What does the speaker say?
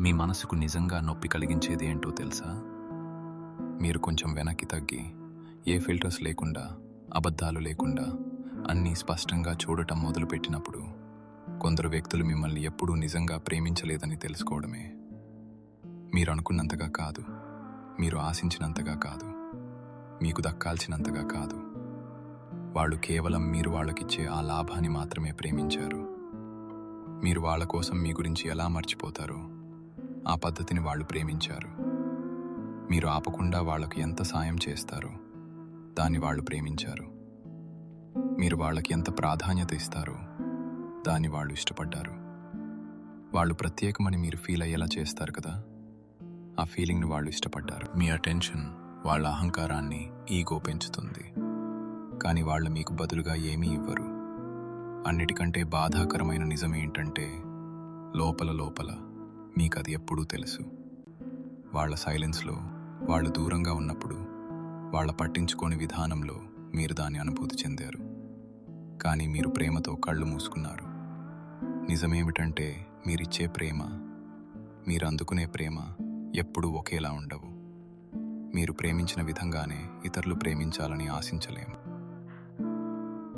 మీ మనసుకు నిజంగా నొప్పి కలిగించేది ఏంటో తెలుసా? మీరు కొంచెం వెనక్కి తగ్గి ఏ ఫిల్టర్స్ లేకుండా అబద్ధాలు లేకుండా అన్నీ స్పష్టంగా చూడటం మొదలుపెట్టినప్పుడు కొందరు వ్యక్తులు మిమ్మల్ని ఎప్పుడూ నిజంగా ప్రేమించలేదని తెలుసుకోవడమే. మీరు అనుకున్నంతగా కాదు. మీరు ఆశించినంతగా కాదు. మీకు దక్కాల్సినంతగా కాదు. వాళ్ళు కేవలం మీరు వాళ్ళకిచ్చే ఆ లాభాన్ని మాత్రమే ప్రేమించారు. మీరు వాళ్ళ కోసం మీ గురించి ఎలా మర్చిపోతారో ఆ పద్ధతిని వాళ్ళు ప్రేమించారు. మీరు ఆపకుండా వాళ్ళకు ఎంత సాయం చేస్తారో దాన్ని వాళ్ళు ప్రేమించారు. మీరు వాళ్ళకి ఎంత ప్రాధాన్యత ఇస్తారో దాన్ని వాళ్ళు ఇష్టపడ్డారు. వాళ్ళు ప్రత్యేకమని మీరు ఫీల్ అయ్యేలా చేస్తారు కదా? ఆ ఫీలింగ్ని వాళ్ళు ఇష్టపడ్డారు. మీ అటెన్షన్ వాళ్ళ అహంకారాన్ని ఈగో పెంచుతుంది. కానీ వాళ్ళు మీకు బదులుగా ఏమీ ఇవ్వరు. అన్నిటికంటే బాధాకరమైన నిజం ఏంటంటే లోపల లోపల మీకు అది ఎప్పుడూ తెలుసు. వాళ్ళ సైలెన్స్లో వాళ్ళు దూరంగా ఉన్నప్పుడు వాళ్ళ పట్టించుకోని విధానంలో మీరు దాన్ని అనుభూతి చెందారు. కానీ మీరు ప్రేమతో కళ్ళు మూసుకున్నారు. నిజమేమిటంటే మీరిచ్చే ప్రేమ మీరు అందుకునే ప్రేమ ఎప్పుడూ ఒకేలా ఉండవు. మీరు ప్రేమించిన విధంగానే ఇతరులు ప్రేమించాలని ఆశించలేము.